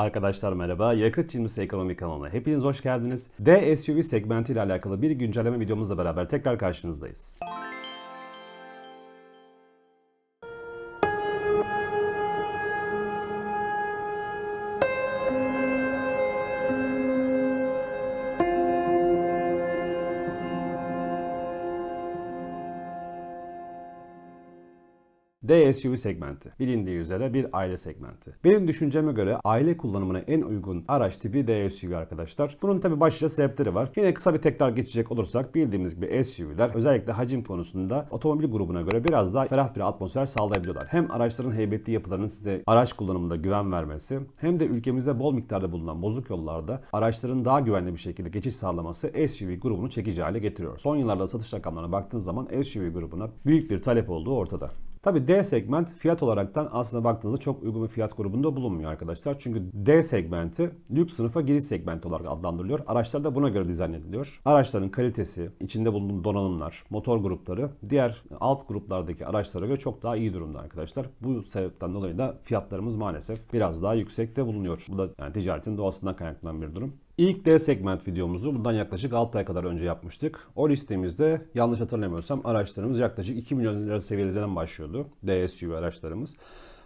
Arkadaşlar merhaba. Yakıt Cimrisi Ekonomi kanalına hepiniz hoş geldiniz. D SUV segmenti ile alakalı bir güncelleme videomuzla beraber tekrar karşınızdayız. D SUV segmenti. Bilindiği üzere bir aile segmenti. Benim düşünceme göre aile kullanımına en uygun araç tipi D SUV arkadaşlar. Bunun tabi başlıca sebepleri var. Yine kısa bir tekrar geçecek olursak bildiğimiz gibi SUV'ler özellikle hacim konusunda otomobil grubuna göre biraz daha ferah bir atmosfer sağlayabiliyorlar. Hem araçların heybetli yapılarının size araç kullanımında güven vermesi hem de ülkemizde bol miktarda bulunan bozuk yollarda araçların daha güvenli bir şekilde geçiş sağlaması SUV grubunu çekici hale getiriyor. Son yıllarda satış rakamlarına baktığınız zaman SUV grubuna büyük bir talep olduğu ortada. Tabi D segment fiyat olaraktan aslında baktığınızda çok uygun bir fiyat grubunda bulunmuyor arkadaşlar. Çünkü D segmenti lüks sınıfa giriş segmenti olarak adlandırılıyor. Araçlar da buna göre dizayn ediliyor. Araçların kalitesi, içinde bulunduğu donanımlar, motor grupları diğer alt gruplardaki araçlara göre çok daha iyi durumda arkadaşlar. Bu sebepten dolayı da fiyatlarımız maalesef biraz daha yüksekte bulunuyor. Bu da yani ticaretin doğasından kaynaklanan bir durum. İlk D segment videomuzu bundan yaklaşık 6 ay kadar önce yapmıştık. O listemizde yanlış hatırlamıyorsam araçlarımız yaklaşık 2 milyon lira seviyelerinden başlıyordu. D SUV araçlarımız.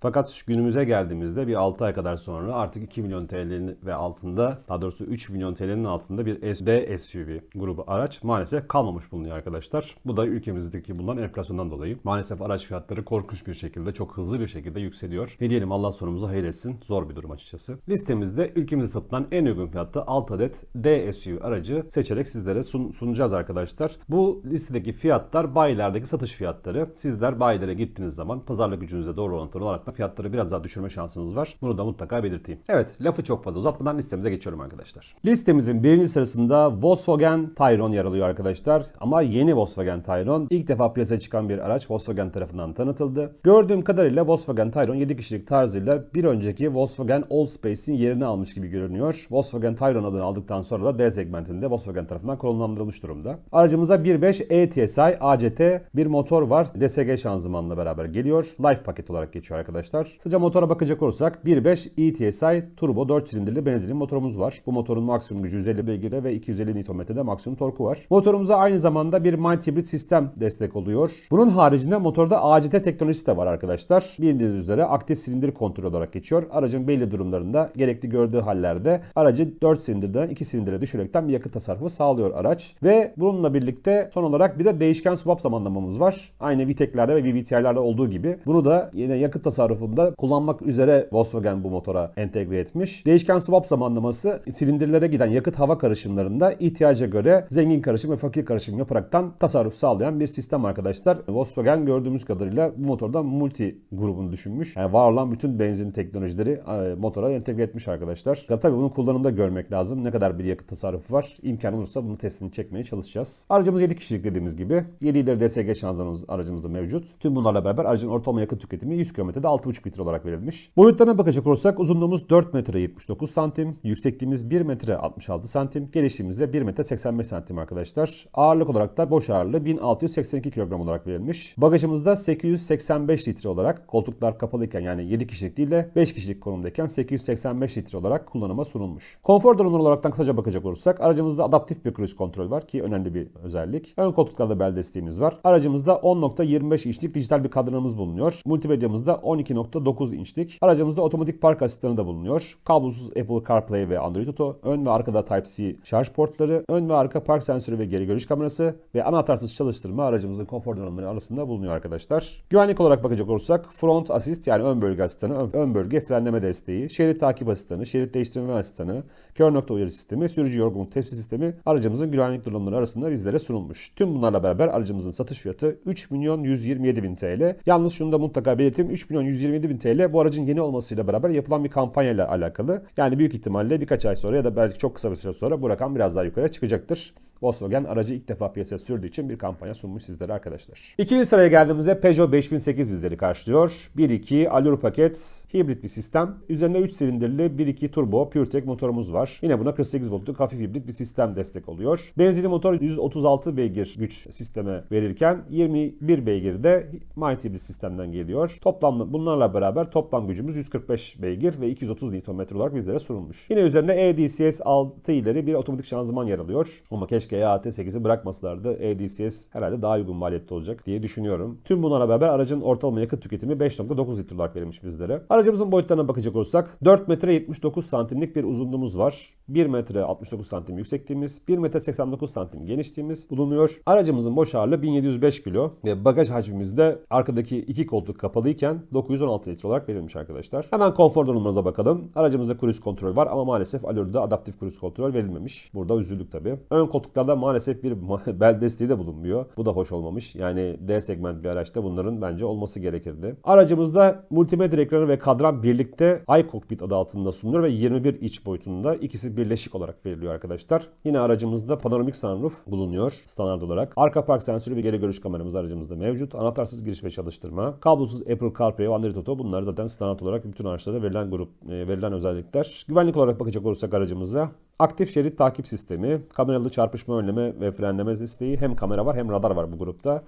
Fakat günümüze geldiğimizde bir 6 ay kadar sonra artık 2 milyon TL'nin ve altında daha doğrusu 3 milyon TL'nin altında bir D SUV grubu araç maalesef kalmamış bulunuyor arkadaşlar. Bu da ülkemizdeki bulunan enflasyondan dolayı. Maalesef araç fiyatları korkunç bir şekilde çok hızlı bir şekilde yükseliyor. Ne diyelim Allah sonumuzu hayır etsin. Zor bir durum açıkçası. Listemizde ülkemizde satılan en uygun fiyatta 6 adet D SUV aracı seçerek sizlere sun- sunacağız arkadaşlar. Bu listedeki fiyatlar bayilerdeki satış fiyatları. Sizler bayilere gittiğiniz zaman pazarlık gücünüze doğru orantılı olarak da fiyatları biraz daha düşürme şansınız var. Bunu da mutlaka belirteyim. Evet lafı çok fazla uzatmadan listemize geçiyorum arkadaşlar. Listemizin birinci sırasında Volkswagen Tayron yer alıyor arkadaşlar. Ama yeni Volkswagen Tayron ilk defa piyasaya çıkan bir araç Volkswagen tarafından tanıtıldı. Gördüğüm kadarıyla Volkswagen Tayron 7 kişilik tarzıyla bir önceki Volkswagen Allspace'in yerini almış gibi görünüyor. Volkswagen Tayron adını aldıktan sonra da D segmentinde Volkswagen tarafından konumlandırılmış durumda. Aracımıza 1.5 ETSI ACT bir motor var. DSG şanzımanla beraber geliyor. Life paket olarak geçiyor arkadaşlar. Sıca motora bakacak olursak 1.5 ETSI turbo 4 silindirli benzinli motorumuz var. Bu motorun maksimum gücü 150 beygir ve 250 Nm'de maksimum torku var. Motorumuza aynı zamanda bir mild hibrit sistem destek oluyor. Bunun haricinde motorda ACT teknolojisi de var arkadaşlar. Bildiğiniz üzere aktif silindir kontrol olarak geçiyor. Aracın belli durumlarında gerekli gördüğü hallerde aracı 4 silindirden 2 silindire düşürerekten bir yakıt tasarrufu sağlıyor araç. Ve bununla birlikte son olarak bir de değişken swap zamanlamamız var. Aynı Vitec'lerde ve VVTI'lerde olduğu gibi. Bunu da yine yakıt tasarrufunda kullanmak üzere Volkswagen bu motora entegre etmiş. Değişken swap zamanlaması silindirlere giden yakıt hava karışımlarında ihtiyaca göre zengin karışım ve fakir karışım yaparaktan tasarruf sağlayan bir sistem arkadaşlar. Volkswagen gördüğümüz kadarıyla bu motorda multi grubunu düşünmüş. Yani var olan bütün benzin teknolojileri e, motora entegre etmiş arkadaşlar. Ya tabii bunu kullanımda görmek lazım. Ne kadar bir yakıt tasarrufu var. İmkan olursa bunu testini çekmeye çalışacağız. Aracımız 7 kişilik dediğimiz gibi. 7 ileri DSG şanzımanımız aracımızda mevcut. Tüm bunlarla beraber aracın ortalama yakıt tüketimi 100 kilometrede 6,5 litre olarak verilmiş. Boyutlarına bakacak olursak uzunluğumuz 4 metre 79 santim, yüksekliğimiz 1 metre 66 santim, genişliğimiz de 1 metre 85 santim arkadaşlar. Ağırlık olarak da boş ağırlığı 1682 kilogram olarak verilmiş. Bagajımızda 885 litre olarak koltuklar kapalıyken yani 7 kişilik değil de 5 kişilik konumdayken 885 litre olarak kullanıma sunulmuş. Konfor durumları olarak kısaca bakacak olursak aracımızda adaptif bir cruise kontrol var ki önemli bir özellik. Ön koltuklarda bel desteğimiz var. Aracımızda 10.25 inçlik dijital bir kadranımız bulunuyor. Multimedyamızda 12.9 inçlik. Aracımızda otomatik park asistanı da bulunuyor. Kablosuz Apple CarPlay ve Android Auto. Ön ve arkada Type-C şarj portları. Ön ve arka park sensörü ve geri görüş kamerası ve anahtarsız çalıştırma aracımızın konfor donanımları arasında bulunuyor arkadaşlar. Güvenlik olarak bakacak olursak front assist yani ön bölge asistanı, ön, ön bölge frenleme desteği, şerit takip asistanı, şerit değiştirme asistanı, kör nokta uyarı sistemi, sürücü yorgunluk tespit sistemi aracımızın güvenlik donanımları arasında bizlere sunulmuş. Tüm bunlarla beraber aracımızın satış fiyatı 3 milyon 127 bin TL. Yalnız şunu da mutlaka belirteyim. 3 milyon 127 bin TL bu aracın yeni olmasıyla beraber yapılan bir kampanyayla alakalı. Yani büyük ihtimalle birkaç ay sonra ya da belki çok kısa bir süre sonra bu rakam biraz daha yukarı çıkacaktır. Volkswagen aracı ilk defa piyasaya sürdüğü için bir kampanya sunmuş sizlere arkadaşlar. İkinci sıraya geldiğimizde Peugeot 5008 bizleri karşılıyor. 1.2 Allure paket, hibrit bir sistem. Üzerinde 3 silindirli 1.2 turbo PureTech motorumuz var. Yine buna 48 voltluk hafif hibrit bir sistem destek oluyor. Benzinli motor 136 beygir güç sisteme verirken 21 beygir de mild hibrit sistemden geliyor. Toplam bunlarla beraber toplam gücümüz 145 beygir ve 230 Nm olarak bizlere sunulmuş. Yine üzerinde EDCS 6 ileri bir otomatik şanzıman yer alıyor. Ama keşke EAT8'i bırakmasalardı. EDCS herhalde daha uygun maliyette olacak diye düşünüyorum. Tüm bunlara beraber aracın ortalama yakıt tüketimi 5.9 litre olarak verilmiş bizlere. Aracımızın boyutlarına bakacak olursak 4 metre 79 santimlik bir uzunluğumuz var. 1 metre 69 santim yüksekliğimiz, 1 metre 89 santim genişliğimiz bulunuyor. Aracımızın boş ağırlığı 1705 kilo ve bagaj hacmimiz de arkadaki iki koltuk kapalıyken 916 litre olarak verilmiş arkadaşlar. Hemen konfor durumumuza bakalım. Aracımızda cruise kontrol var ama maalesef Allure'da adaptif cruise kontrol verilmemiş. Burada üzüldük tabii. Ön koltuklarda maalesef bir bel desteği de bulunmuyor. Bu da hoş olmamış. Yani D segment bir araçta bunların bence olması gerekirdi. Aracımızda multimedya ekranı ve kadran birlikte iCockpit adı altında sunuluyor ve 21 iç boyutunda ikisi birleşik olarak veriliyor arkadaşlar. Yine aracımızda panoramik sunroof bulunuyor standart olarak. Arka park sensörü ve geri görüş kameramız aracımızda mevcut. Anahtarsız giriş ve çalıştırma. Kablosuz Apple CarPlay ve Android Auto bunlar zaten standart olarak bütün araçlara verilen grup e, verilen özellikler. Güvenlik olarak bakacak olursak aracımıza Aktif şerit takip sistemi, kameralı çarpışma önleme ve frenleme desteği hem kamera var hem radar var bu grupta.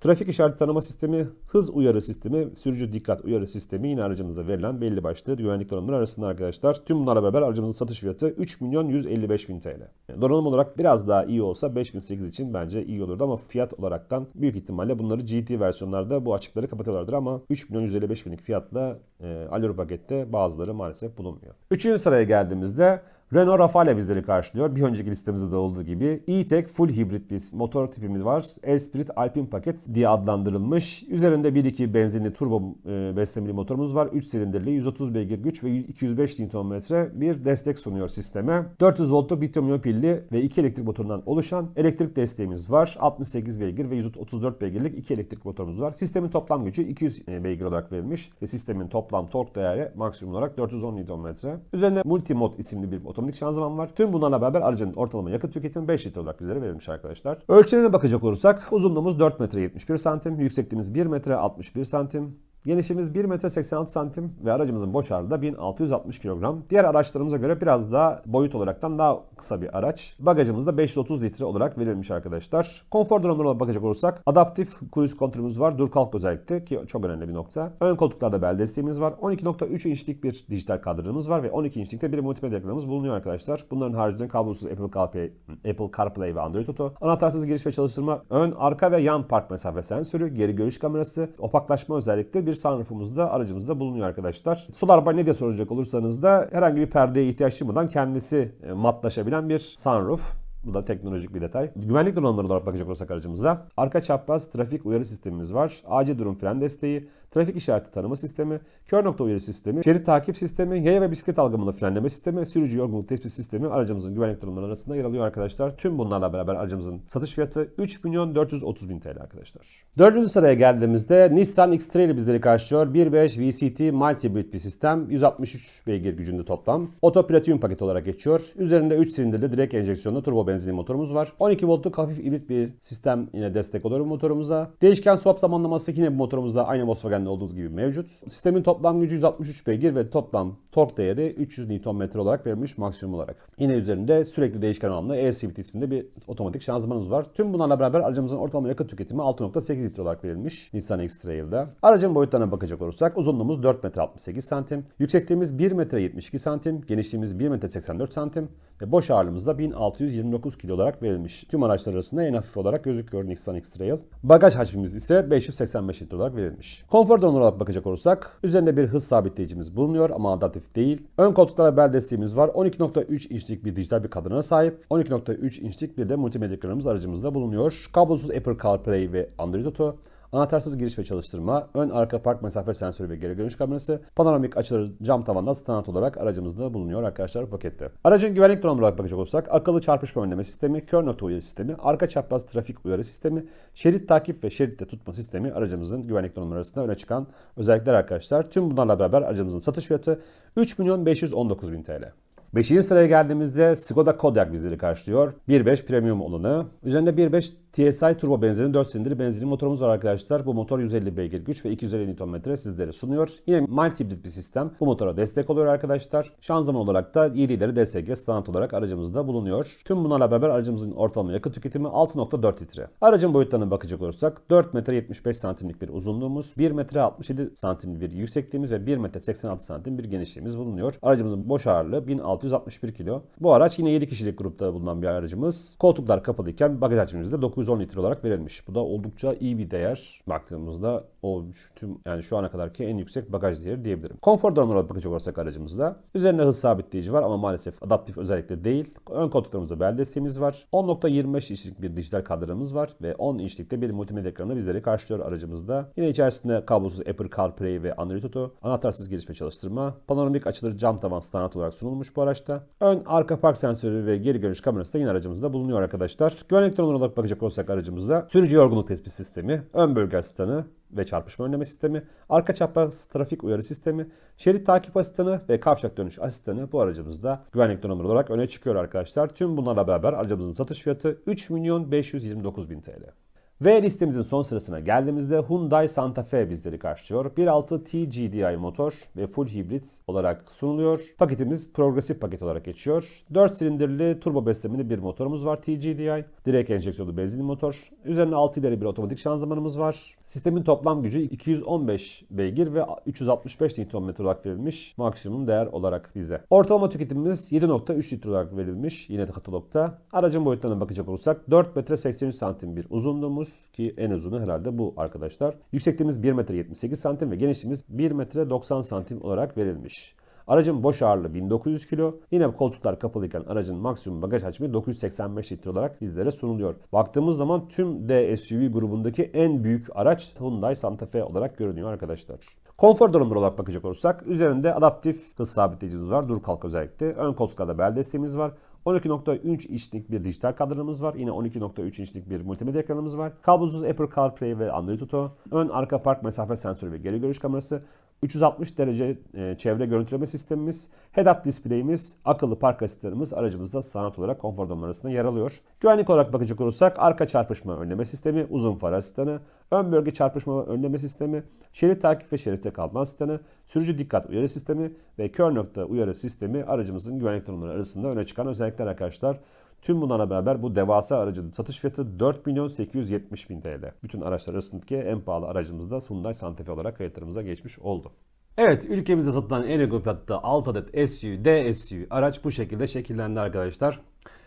Trafik işareti tanıma sistemi, hız uyarı sistemi, sürücü dikkat uyarı sistemi yine aracımızda verilen belli başlı güvenlik donanımları arasında arkadaşlar. Tüm bunlarla beraber aracımızın satış fiyatı 3 milyon 155 bin TL. Donanım olarak biraz daha iyi olsa 5008 için bence iyi olurdu ama fiyat olaraktan büyük ihtimalle bunları GT versiyonlarda bu açıkları kapatıyorlardır ama 3 milyon 155 binlik fiyatla e, Allure pakette bazıları maalesef bulunmuyor. Üçüncü sıraya geldiğimizde Renault Rafale bizleri karşılıyor. Bir önceki listemizde de olduğu gibi E-Tech full hibrit bir motor tipimiz var. Esprit Alpine paket diye adlandırılmış. Üzerinde 1.2 benzinli turbo e, beslemeli motorumuz var. 3 silindirli 130 beygir güç ve 205 Nm bir destek sunuyor sisteme. 400 voltluk lityum pilli ve 2 elektrik motorundan oluşan elektrik desteğimiz var. 68 beygir ve 134 beygirlik 2 elektrik motorumuz var. Sistemin toplam gücü 200 beygir olarak verilmiş ve sistemin toplam tork değeri maksimum olarak 410 Nm. Üzerinde Multimod isimli bir otomatik şanzıman var. Tüm bunlarla beraber aracın ortalama yakıt tüketimi 5 litre olarak bizlere verilmiş arkadaşlar. Ölçülerine bakacak olursak uzunluğumuz 4 metre 71 santim, yüksekliğimiz 1 metre 61 santim, Genişliğimiz 1 metre 86 santim ve aracımızın boş ağırlığı da 1660 kilogram. Diğer araçlarımıza göre biraz daha boyut olaraktan daha kısa bir araç. Bagajımız da 530 litre olarak verilmiş arkadaşlar. Konfor durumlarına bakacak olursak adaptif cruise kontrolümüz var. Dur kalk özellikle ki çok önemli bir nokta. Ön koltuklarda bel desteğimiz var. 12.3 inçlik bir dijital kadranımız var ve 12 inçlikte bir multimedya ekranımız bulunuyor arkadaşlar. Bunların haricinde kablosuz Apple CarPlay, Apple CarPlay ve Android Auto, anahtarsız giriş ve çalıştırma, ön, arka ve yan park mesafe sensörü, geri görüş kamerası, opaklaşma özellikle bir sunroofumuz da aracımızda bulunuyor arkadaşlar. Solar Bar ne diye soracak olursanız da herhangi bir perdeye ihtiyaç duymadan kendisi e, matlaşabilen bir sunroof. Bu da teknolojik bir detay. Güvenlik donanımları olarak bakacak olursak aracımıza. Arka çapraz trafik uyarı sistemimiz var. Acil durum fren desteği, trafik işareti tanıma sistemi, kör nokta uyarı sistemi, şerit takip sistemi, yaya ve bisiklet algılamalı frenleme sistemi, sürücü yorgunluk tespit sistemi aracımızın güvenlik durumları arasında yer alıyor arkadaşlar. Tüm bunlarla beraber aracımızın satış fiyatı 3 milyon 430 bin TL arkadaşlar. Dördüncü sıraya geldiğimizde Nissan X-Trail bizleri karşılıyor. 1.5 VCT Mild Hybrid bir sistem. 163 beygir gücünde toplam. Oto Platinum paket olarak geçiyor. Üzerinde 3 silindirli direkt enjeksiyonlu turbo benzinli motorumuz var. 12 voltluk hafif hibrit bir sistem yine destek oluyor motorumuza. Değişken swap zamanlaması yine bu motorumuzda aynı Volkswagen'de olduğumuz gibi mevcut. Sistemin toplam gücü 163 beygir ve toplam tork değeri 300 Nm olarak verilmiş maksimum olarak. Yine üzerinde sürekli değişken olanlı e-CVT isminde bir otomatik şanzımanımız var. Tüm bunlarla beraber aracımızın ortalama yakıt tüketimi 6.8 litre olarak verilmiş Nissan X-Trail'de. Aracın boyutlarına bakacak olursak uzunluğumuz 4 metre 68 santim, yüksekliğimiz 1 metre 72 santim, genişliğimiz 1 metre 84 santim ve boş ağırlığımız da 1629 kilo olarak verilmiş. Tüm araçlar arasında en hafif olarak gözüküyor Nissan X-Trail. Bagaj hacmimiz ise 585 litre olarak verilmiş. Konfor donanımı olarak bakacak olursak üzerinde bir hız sabitleyicimiz bulunuyor ama adaptif değil. Ön koltuklara bel desteğimiz var. 12.3 inçlik bir dijital bir kadrona sahip. 12.3 inçlik bir de multimedya ekranımız aracımızda bulunuyor. Kablosuz Apple CarPlay ve Android Auto. Anahtarsız giriş ve çalıştırma, ön arka park mesafe sensörü ve geri görüş kamerası, panoramik açılır cam tavanda standart olarak aracımızda bulunuyor arkadaşlar pakette. Aracın güvenlik donanımı olarak bakacak olursak akıllı çarpışma önleme sistemi, kör nokta uyarı sistemi, arka çapraz trafik uyarı sistemi, şerit takip ve şeritte tutma sistemi aracımızın güvenlik donanımları arasında öne çıkan özellikler arkadaşlar. Tüm bunlarla beraber aracımızın satış fiyatı 3 milyon 519 bin TL. Beşinci sıraya geldiğimizde Skoda Kodiaq bizleri karşılıyor. 1.5 premium olanı. Üzerinde 1.5 TSI turbo benzinli 4 silindirli benzinli motorumuz var arkadaşlar. Bu motor 150 beygir güç ve 250 Nm sizlere sunuyor. Yine mild hibrit bir sistem. Bu motora destek oluyor arkadaşlar. Şanzıman olarak da 7 ileri DSG standart olarak aracımızda bulunuyor. Tüm bunlarla beraber aracımızın ortalama yakıt tüketimi 6.4 litre. Aracın boyutlarına bakacak olursak 4 metre 75 santimlik bir uzunluğumuz, 1 metre 67 santimlik bir yüksekliğimiz ve 1 metre 86 santim bir genişliğimiz bulunuyor. Aracımızın boş ağırlığı 1661 kilo. Bu araç yine 7 kişilik grupta bulunan bir aracımız. Koltuklar kapalıyken bagaj hacmimiz de 910 litre olarak verilmiş. Bu da oldukça iyi bir değer baktığımızda olmuş. Tüm yani şu ana kadarki en yüksek bagaj değeri diyebilirim. Konfor donanımına bakacak olursak aracımızda üzerinde hız sabitleyici var ama maalesef adaptif özellikle değil. Ön koltuklarımızda bel desteğimiz var. 10.25 inçlik bir dijital kadranımız var ve 10 inçlikte bir multimedya ekranı bizleri karşılıyor aracımızda. Yine içerisinde kablosuz Apple CarPlay ve Android Auto, anahtarsız giriş ve çalıştırma, panoramik açılır cam tavan standart olarak sunulmuş bu araçta. Ön arka park sensörü ve geri görüş kamerası da yine aracımızda bulunuyor arkadaşlar. Güvenlik donanımına olarak bakacak olursak aracımıza sürücü yorgunluk tespit sistemi, ön bölge asistanı, ve çarpışma önleme sistemi, arka çapraz trafik uyarı sistemi, şerit takip asistanı ve kavşak dönüş asistanı bu aracımızda güvenlik donanımı olarak öne çıkıyor arkadaşlar. Tüm bunlarla beraber aracımızın satış fiyatı 3 milyon 529 bin TL. Ve listemizin son sırasına geldiğimizde Hyundai Santa Fe bizleri karşılıyor. 1.6 TGDI motor ve full hibrit olarak sunuluyor. Paketimiz progresif paket olarak geçiyor. 4 silindirli turbo beslemeli bir motorumuz var TGDI. Direkt enjeksiyonlu benzinli motor. Üzerine 6 ileri bir otomatik şanzımanımız var. Sistemin toplam gücü 215 beygir ve 365 Nm olarak verilmiş maksimum değer olarak bize. Ortalama tüketimimiz 7.3 litre olarak verilmiş yine katalogda. Aracın boyutlarına bakacak olursak 4 metre 83 santim bir uzunluğumuz ki en uzunu herhalde bu arkadaşlar. Yüksekliğimiz 1 metre 78 santim ve genişliğimiz 1 metre 90 santim olarak verilmiş. Aracın boş ağırlığı 1900 kilo. Yine koltuklar kapalıyken aracın maksimum bagaj hacmi 985 litre olarak bizlere sunuluyor. Baktığımız zaman tüm D SUV grubundaki en büyük araç Hyundai Santa Fe olarak görünüyor arkadaşlar. Konfor donanımları olarak bakacak olursak üzerinde adaptif hız sabitleyicimiz var. Dur kalk özellikle. Ön koltuklarda bel desteğimiz var. 12.3 inçlik bir dijital kadranımız var. Yine 12.3 inçlik bir multimedya ekranımız var. Kablosuz Apple CarPlay ve Android Auto. Ön arka park mesafe sensörü ve geri görüş kamerası. 360 derece e, çevre görüntüleme sistemimiz, head-up display'imiz, akıllı park asistanımız aracımızda sanat olarak konfor arasında yer alıyor. Güvenlik olarak bakacak olursak arka çarpışma önleme sistemi, uzun far asistanı, ön bölge çarpışma önleme sistemi, şerit takip ve şeritte kalma asistanı, sürücü dikkat uyarı sistemi ve kör nokta uyarı sistemi aracımızın güvenlik donanımları arasında öne çıkan özellikler arkadaşlar. Tüm bunlarla beraber bu devasa aracın satış fiyatı 4 milyon 870 bin TL. Bütün araçlar arasındaki en pahalı aracımız da Hyundai Santa Fe olarak kayıtlarımıza geçmiş oldu. Evet ülkemizde satılan en uygun fiyatta 6 adet SUV, D SUV araç bu şekilde şekillendi arkadaşlar.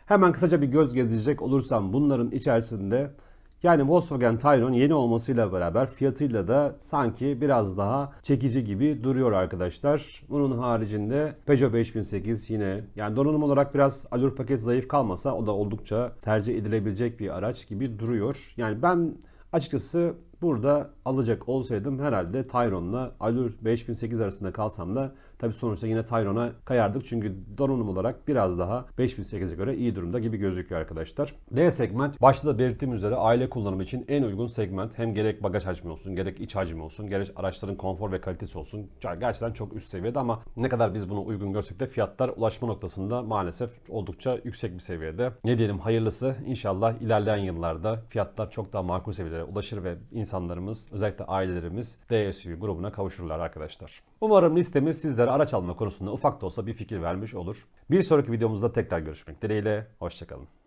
Hemen kısaca bir göz gezdirecek olursam bunların içerisinde yani Volkswagen Tayron yeni olmasıyla beraber fiyatıyla da sanki biraz daha çekici gibi duruyor arkadaşlar. Bunun haricinde Peugeot 5008 yine yani donanım olarak biraz Allure paket zayıf kalmasa o da oldukça tercih edilebilecek bir araç gibi duruyor. Yani ben açıkçası burada alacak olsaydım herhalde Tayron'la Allure 5008 arasında kalsam da Tabi sonuçta yine Tayron'a kayardık çünkü donanım olarak biraz daha 5008'e göre iyi durumda gibi gözüküyor arkadaşlar. D segment başta da belirttiğim üzere aile kullanımı için en uygun segment. Hem gerek bagaj hacmi olsun, gerek iç hacmi olsun, gerek araçların konfor ve kalitesi olsun. Gerçekten çok üst seviyede ama ne kadar biz bunu uygun görsek de fiyatlar ulaşma noktasında maalesef oldukça yüksek bir seviyede. Ne diyelim hayırlısı inşallah ilerleyen yıllarda fiyatlar çok daha makul seviyelere ulaşır ve insanlarımız özellikle ailelerimiz DSU grubuna kavuşurlar arkadaşlar. Umarım listemiz sizlere araç alma konusunda ufak da olsa bir fikir vermiş olur. Bir sonraki videomuzda tekrar görüşmek dileğiyle. Hoşçakalın.